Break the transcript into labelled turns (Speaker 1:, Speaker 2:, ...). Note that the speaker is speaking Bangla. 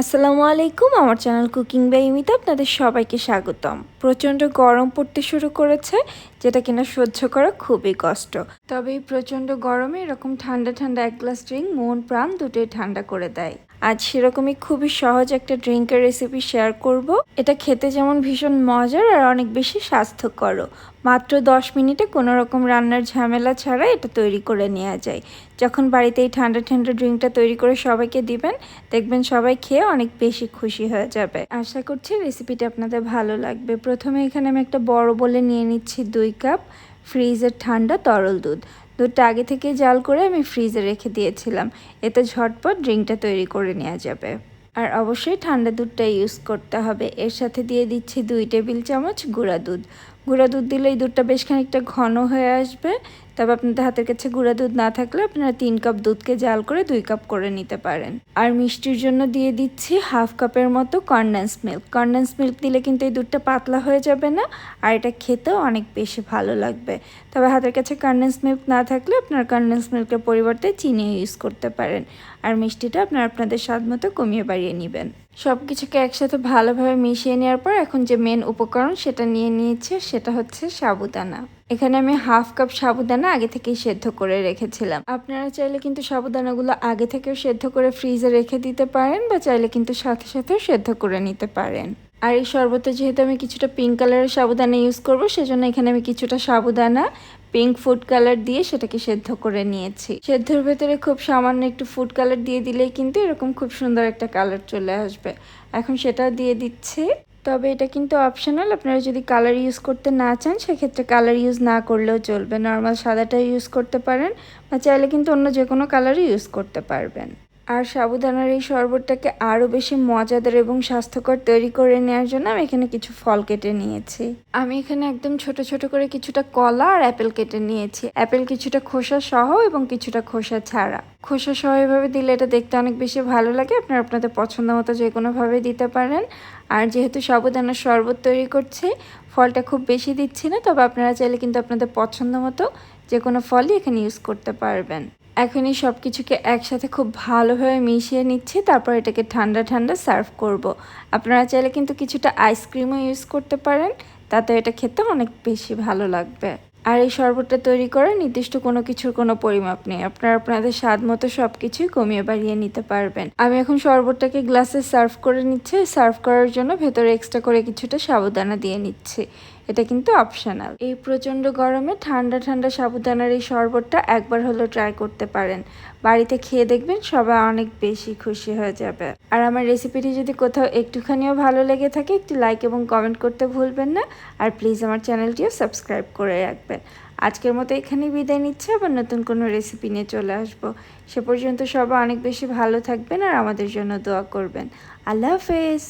Speaker 1: আসসালামু আলাইকুম, আমার চ্যানেল কুকিং বাই ইমিতে, আপনাদের সবাইকে স্বাগতম। প্রচণ্ড গরম পড়তে শুরু করেছে, যেটা কিনা সহ্য করা খুবই কষ্ট। তবে এই প্রচণ্ড গরমে এরকম ঠান্ডা ঠান্ডা এক গ্লাস ড্রিঙ্ক মন প্রাণ দুটোই ঠান্ডা করে দেয়। আজ সেরকমই খুবই সহজ একটা ড্রিঙ্কের রেসিপি শেয়ার করব। এটা খেতে যেমন ভীষণ মজার আর অনেক বেশি স্বাস্থ্যকরও। মাত্র দশ মিনিটে কোনো রকম রান্নার ঝামেলা ছাড়া এটা তৈরি করে নেওয়া যায়। যখন বাড়িতে এই ঠান্ডা ঠান্ডা ড্রিঙ্কটা তৈরি করে সবাইকে দিবেন, দেখবেন সবাই খেয়ে অনেক বেশি খুশি হয়ে যাবে। আশা করছি রেসিপিটা আপনাদের ভালো লাগবে। প্রথমে এখানে আমি একটা বড় বলে নিয়ে নিচ্ছি দুই কাপ ফ্রিজের ঠান্ডা তরল দুধ। দুধটা আগে থেকে জাল করে আমি ফ্রিজে রেখে দিয়েছিলাম। এতে ঝটপট ড্রিঙ্কটা তৈরি করে নেওয়া যাবে। আর অবশ্যই ঠান্ডা দুধটা ইউজ করতে হবে। এর সাথে দিয়ে দিচ্ছি দুই টেবিল চামচ গুঁড়া দুধ। গুঁড়া দুধ দিলে এই দুধটা বেশ খানিকটা ঘন হয়ে আসবে। তবে আপনাদের হাতের কাছে গুঁড়া দুধ না থাকলে আপনারা তিন কাপ দুধকে জাল করে দুই কাপ করে নিতে পারেন। আর মিষ্টির জন্য দিয়ে দিচ্ছি হাফ কাপের মতো কনডেন্স মিল্ক কনডেন্স মিল্ক দিলে কিন্তু এই দুধটা পাতলা হয়ে যাবে না, আর এটা খেতেও অনেক বেশি ভালো লাগবে। তবে হাতের কাছে কনডেন্স মিল্ক না থাকলে আপনারা কনডেন্স মিল্কের পরিবর্তে চিনি ইউজ করতে পারেন। আর মিষ্টিটা আপনারা আপনাদের স্বাদ মতো কমিয়ে বাড়িয়ে নেবেন। সব কিছুকে একসাথে ভালোভাবে মিশিয়ে নেওয়ার পর এখন যে মেন উপকরণ সেটা নিয়ে নিয়েছে, সেটা হচ্ছে সাবুদানা। এখানে আমি হাফ কাপ সাবুদানা আগে থেকেই সেদ্ধ করে রেখেছিলাম। আপনারা চাইলে কিন্তু সাবুদানাগুলো আগে থেকেও সেদ্ধ করে ফ্রিজে রেখে দিতে পারেন বা চাইলে কিন্তু সাথে সাথে সেদ্ধ করে নিতে পারেন। আর এই শরবতে যেহেতু আমি কিছুটা পিঙ্ক কালারের সাবুদানা ইউজ করব, সেজন্য এখানে আমি কিছুটা সাবুদানা পিঙ্ক ফুড কালার দিয়ে সেটাকে সেদ্ধ করে নিয়েছি। সেদ্ধর ভেতরে খুব সামান্য একটু ফুড কালার দিয়ে দিলেই কিন্তু এরকম খুব সুন্দর একটা কালার চলে আসবে। এখন সেটা দিয়ে দিচ্ছি। তবে এটা কিন্তু অপশনাল আপনারা যদি কালার ইউজ করতে না চান, সেক্ষেত্রে কালার ইউজ না করলেও চলবে। নর্মাল সাদাটা ইউজ করতে পারেন, বা চাইলে কিন্তু অন্য যে কোনো কালারই ইউজ করতে পারবেন। আর সাবুদানার এই শরবতটাকে আরও বেশি মজাদার এবং স্বাস্থ্যকর তৈরি করে নেওয়ার জন্য আমি এখানে কিছু ফল কেটে নিয়েছি। আমি এখানে একদম ছোট ছোট করে কিছুটা কলা আর অ্যাপেল কেটে নিয়েছি। অ্যাপেল কিছুটা খোসা সহ এবং কিছুটা খোসা ছাড়া। খোসা সহ এভাবে দিলে এটা দেখতে অনেক বেশি ভালো লাগে। আপনারা আপনাদের পছন্দ মতো যে কোনোভাবে দিতে পারেন। আর যেহেতু সাবুদানার শরবত তৈরি করছি, ফলটা খুব বেশি দিচ্ছি না, তবে আপনারা চাইলে কিন্তু আপনাদের পছন্দ মতো যে কোনো ফলই এখানে ইউজ করতে পারবেন। এখন এই সব কিছুকে একসাথে খুব ভালোভাবে মিশিয়ে নিচ্ছি, তারপর এটাকে ঠান্ডা ঠান্ডা সার্ভ করব। আপনারা চাইলে কিন্তু কিছুটা আইসক্রিমও ইউজ করতে পারেন, তাতে এটা খেতে অনেক বেশি ভালো লাগবে। আর এই শরবতটা তৈরি করে নির্দিষ্ট কোনো কিছুর কোনো পরিমাপ নেই, আপনারা আপনাদের স্বাদ মতো সব কিছুই কমিয়ে বাড়িয়ে নিতে পারবেন। আমি এখন শরবতটাকে গ্লাসে সার্ভ করে নিচ্ছি, সার্ভ করার জন্য ভেতরে এক্সট্রা করে কিছুটা সাবুদানা দিয়ে নিচ্ছি। এটা কিন্তু অপশনাল এই প্রচণ্ড গরমে ঠান্ডা ঠান্ডা সাবুদানার এই শরবতটা একবার হলো ট্রাই করতে পারেন। বাড়িতে খেয়ে দেখবেন সবাই অনেক বেশি খুশি হয়ে যাবে। আর আমার রেসিপিটি যদি কোথাও একটুখানিও ভালো লেগে থাকে, একটু লাইক এবং কমেন্ট করতে ভুলবেন না। আর প্লিজ আমার চ্যানেলটিও সাবস্ক্রাইব করে রাখবেন। আজকের মতো এখানেই বিদায় নিচ্ছে, আবার নতুন কোনো রেসিপি নিয়ে চলে আসব। সে পর্যন্ত সবাই অনেক বেশি ভালো থাকবেন আর আমাদের জন্য দোয়া করবেন। আল্লাহ হাফেজ!